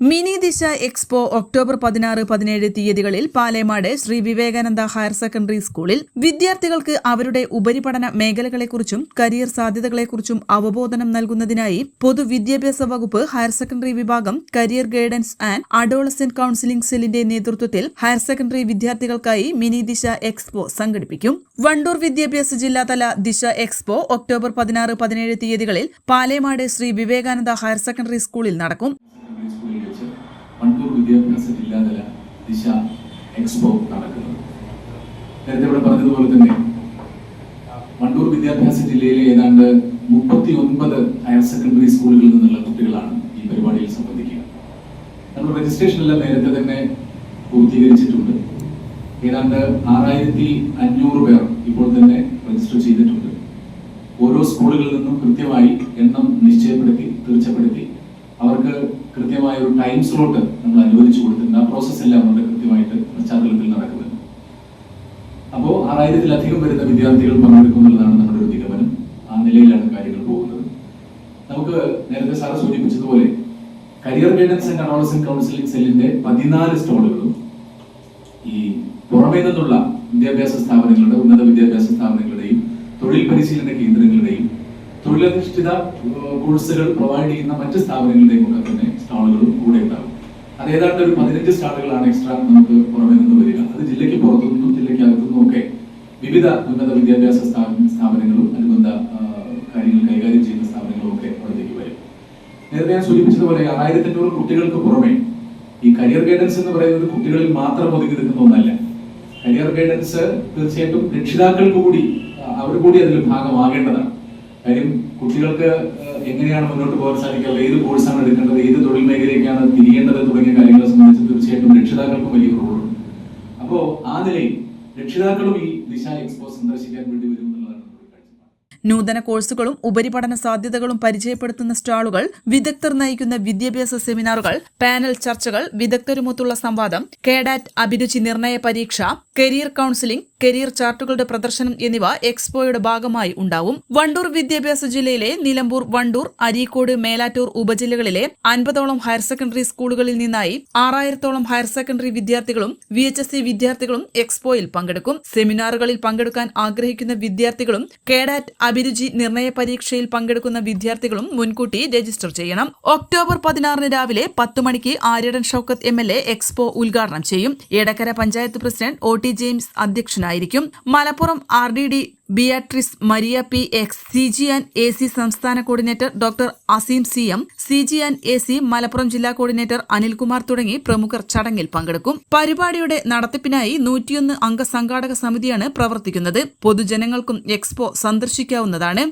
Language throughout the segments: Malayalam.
mini Disha expo October പതിനാറ് പതിനേഴ് തീയതികളിൽ പാലേമാട് ശ്രീ വിവേകാനന്ദ ഹയർ സെക്കൻഡറി സ്കൂളിൽ വിദ്യാർത്ഥികൾക്ക് അവരുടെ ഉപരിപഠന മേഖലകളെക്കുറിച്ചും കരിയർ സാധ്യതകളെക്കുറിച്ചും അവബോധനം നൽകുന്നതിനായി പൊതുവിദ്യാഭ്യാസ വകുപ്പ് ഹയർ സെക്കൻഡറി വിഭാഗം career guidance and adolescent counselling സെല്ലിന്റെ നേതൃത്വത്തിൽ ഹയർ സെക്കൻഡറി വിദ്യാർത്ഥികൾക്കായി മിനി ദിശ എക്സ്പോ സംഘടിപ്പിക്കും. വണ്ടൂർ വിദ്യാഭ്യാസ ജില്ലാതല ദിശ എക്സ്പോ ഒക്ടോബർ പതിനാറ് പതിനേഴ് തീയതികളിൽ പാലേമാട് ശ്രീ വിവേകാനന്ദ ഹയർ സെക്കൻഡറി സ്കൂളിൽ നടക്കും. വണ്ടൂർ വിദ്യാഭ്യാസ ജില്ലാതല ദിശ എക്സ്പോ നടക്കുന്നത്. നേരത്തെ ഇവിടെ പറഞ്ഞതുപോലെ തന്നെ വണ്ടൂർ വിദ്യാഭ്യാസ ജില്ലയിലെ ഏതാണ്ട് മുപ്പത്തി ഒൻപത് ഹയർ സെക്കൻഡറി സ്കൂളുകളിൽ നിന്നുള്ള കുട്ടികളാണ് ഈ പരിപാടിയിൽ സംബന്ധിക്കുക. നമ്മൾ രജിസ്ട്രേഷൻ എല്ലാം നേരത്തെ തന്നെ പൂർത്തീകരിച്ചിട്ടുണ്ട്. ഏതാണ്ട് ആറായിരത്തി അഞ്ഞൂറ് പേർ ഇപ്പോൾ തന്നെ രജിസ്റ്റർ ചെയ്തിട്ടുണ്ട്. ഓരോ സ്കൂളുകളിൽ നിന്നും കൃത്യമായി എണ്ണം നിശ്ചയപ്പെടുത്തി തീർച്ചപ്പെടുത്തി. അവർക്ക് കൃത്യമായ ഒരു ടൈം സ്ലോട്ട് നമ്മൾ അനുവദിച്ചു കൊടുത്തിട്ടുണ്ട്. ആ പ്രോസസ് എല്ലാം നമ്മുടെ കൃത്യമായിട്ട് പശ്ചാത്തലത്തിൽ നടക്കുന്നുണ്ട്. അപ്പോൾ ആറായിരത്തിലധികം വരുന്ന വിദ്യാർത്ഥികൾ പങ്കെടുക്കുന്നുള്ളതാണ് നമ്മുടെ ഒരു നിഗമനം. ആ നിലയിലാണ് കാര്യങ്ങൾ പോകുന്നത്. നമുക്ക് നേരത്തെ സാറ് സൂചിപ്പിച്ചതുപോലെ career guidance and adolescent counselling സെല്ലിന്റെ പതിനാല് സ്റ്റോളുകളും ഈ പുറമേ നിന്നുള്ള വിദ്യാഭ്യാസ സ്ഥാപനങ്ങളുടെ ഉന്നത വിദ്യാഭ്യാസ സ്ഥാപനങ്ങളുടെയും തൊഴിൽ പരിശീലന കേന്ദ്രങ്ങളുടെയും ഏഹ്, കോഴ്സുകൾ പ്രൊവൈഡ് ചെയ്യുന്ന മറ്റ് സ്ഥാപനങ്ങളുടെയും ഒക്കെ തന്നെ സ്റ്റാളുകളും കൂടെ ഉണ്ടാകും. അത് ഏതാണ്ട് ഒരു പതിനഞ്ച് സ്റ്റാളുകളാണ് എക്സ്ട്രാ നമുക്ക് പുറമെ നിന്ന് വരിക. അത് ജില്ലയ്ക്ക് പുറത്തു നിന്നും ജില്ലയ്ക്ക് അകത്തു നിന്നും ഒക്കെ വിവിധ ഉന്നത വിദ്യാഭ്യാസ സ്ഥാപനങ്ങളും അനുബന്ധ കാര്യങ്ങൾ കൈകാര്യം ചെയ്യുന്ന സ്ഥാപനങ്ങളും ഒക്കെ അവിടത്തേക്ക് വരും. നേരത്തെ ഞാൻ സൂചിപ്പിച്ചതുപോലെ ആയിരത്തി അഞ്ഞൂറ് കുട്ടികൾക്ക് പുറമെ ഈ കരിയർ ഗൈഡൻസ് എന്ന് പറയുന്നത് കുട്ടികളിൽ മാത്രം ഒതുങ്ങി നിൽക്കുന്ന ഒന്നല്ല. കരിയർ ഗൈഡൻസ് തീർച്ചയായിട്ടും രക്ഷിതാക്കൾക്ക് കൂടി അവർ കൂടി അതിൽ ഭാഗമാകേണ്ടതാണ്. കാര്യം കുട്ടികൾക്ക് എങ്ങനെയാണ് മുന്നോട്ട് പോകാൻ സാധിക്കുക ഏത് കോഴ്സാണ് എടുക്കേണ്ടത് ഏത് തൊഴിൽ മേഖലയ്ക്കാണ് തിരിയേണ്ടത് തുടങ്ങിയ കാര്യങ്ങളെ സംബന്ധിച്ച് തീർച്ചയായിട്ടും രക്ഷിതാക്കൾക്കും വലിയ റോളുണ്ട് അപ്പോ ആ നിലയിൽ രക്ഷിതാക്കളും ഈ ദിശ എക്സ്പോ സന്ദർശിക്കാൻ വേണ്ടി വരും നൂതന കോഴ്സുകളും ഉപരിപഠന സാധ്യതകളും പരിചയപ്പെടുത്തുന്ന സ്റ്റാളുകൾ വിദഗ്ധർ നയിക്കുന്ന വിദ്യാഭ്യാസ സെമിനാറുകൾ പാനൽ ചർച്ചകൾ വിദഗ്ധരുമൊത്തുള്ള സംവാദം കേഡാറ്റ് അഭിരുചി നിർണയ പരീക്ഷ കരിയർ കൌൺസിലിംഗ് കരിയർ ചാർട്ടുകളുടെ പ്രദർശനം എന്നിവ എക്സ്പോയുടെ ഭാഗമായി ഉണ്ടാവും. വണ്ടൂർ വിദ്യാഭ്യാസ ജില്ലയിലെ നിലമ്പൂർ വണ്ടൂർ അരീക്കോട് മേലാറ്റൂർ ഉപജില്ലകളിലെ അൻപതോളം ഹയർ സെക്കൻഡറി സ്കൂളുകളിൽ നിന്നായി ആറായിരത്തോളം ഹയർ സെക്കൻഡറി വിദ്യാർത്ഥികളും വി എച്ച് എസ് സി വിദ്യാർത്ഥികളും എക്സ്പോയിൽ പങ്കെടുക്കും. സെമിനാറുകളിൽ പങ്കെടുക്കാൻ ആഗ്രഹിക്കുന്ന വിദ്യാർത്ഥികളും കേഡാറ്റ് അഭിരുചി നിർണയ പരീക്ഷയിൽ പങ്കെടുക്കുന്ന വിദ്യാർത്ഥികളും മുൻകൂട്ടി രജിസ്റ്റർ ചെയ്യണം. ഒക്ടോബർ പതിനാറിന് രാവിലെ പത്ത് മണിക്ക് ആര്യടൻ ഷൌക്കത്ത് എം എക്സ്പോ ഉദ്ഘാടനം ചെയ്യും. Edakkara panchayat president O T James അധ്യക്ഷനായിരിക്കും Malappuram R D D Beatrice Maria P X C G and A C സംസ്ഥാന coordinator doctor Aseem C M C G and A C Malappuram ജില്ലാ കോർഡിനേറ്റർ അനിൽകുമാർ തുടങ്ങി പ്രമുഖർ ചടങ്ങിൽ പങ്കെടുക്കും. പരിപാടിയുടെ നടത്തിപ്പിനായി നൂറ്റിയൊന്ന് അംഗ സംഘാടക സമിതിയാണ് പ്രവർത്തിക്കുന്നത്. പൊതുജനങ്ങൾക്കും എക്സ്പോ സന്ദർശിക്കാവുന്നതാണ്.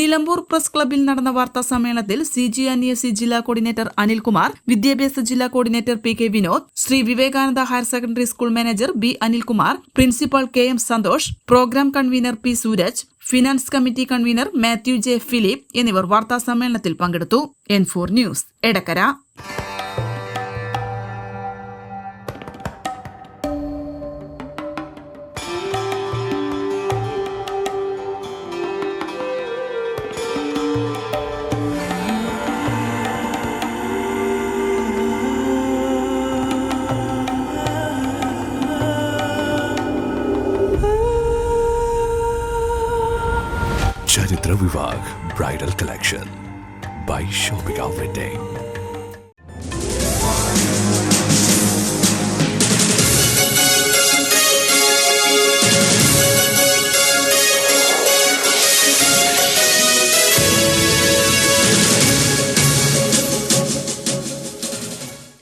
നിലമ്പൂർ പ്രസ് ക്ലബിൽ നടന്ന വാർത്താ സമ്മേളനത്തിൽ C G and A C ജില്ലാ കോർഡിനേറ്റർ അനിൽകുമാർ വിദ്യാഭ്യാസ ജില്ലാ coordinator P K Vinod Sri Vivekananda higher secondary school manager B Anilkumar principal K M Santhosh programme convener P Sooraj finance committee convener Mathew J Philip എന്നിവർ വാർത്താ സമ്മേളനത്തിൽ പങ്കെടുത്തു. N four news Edakkara. Vivah bridal collection by shopping wedding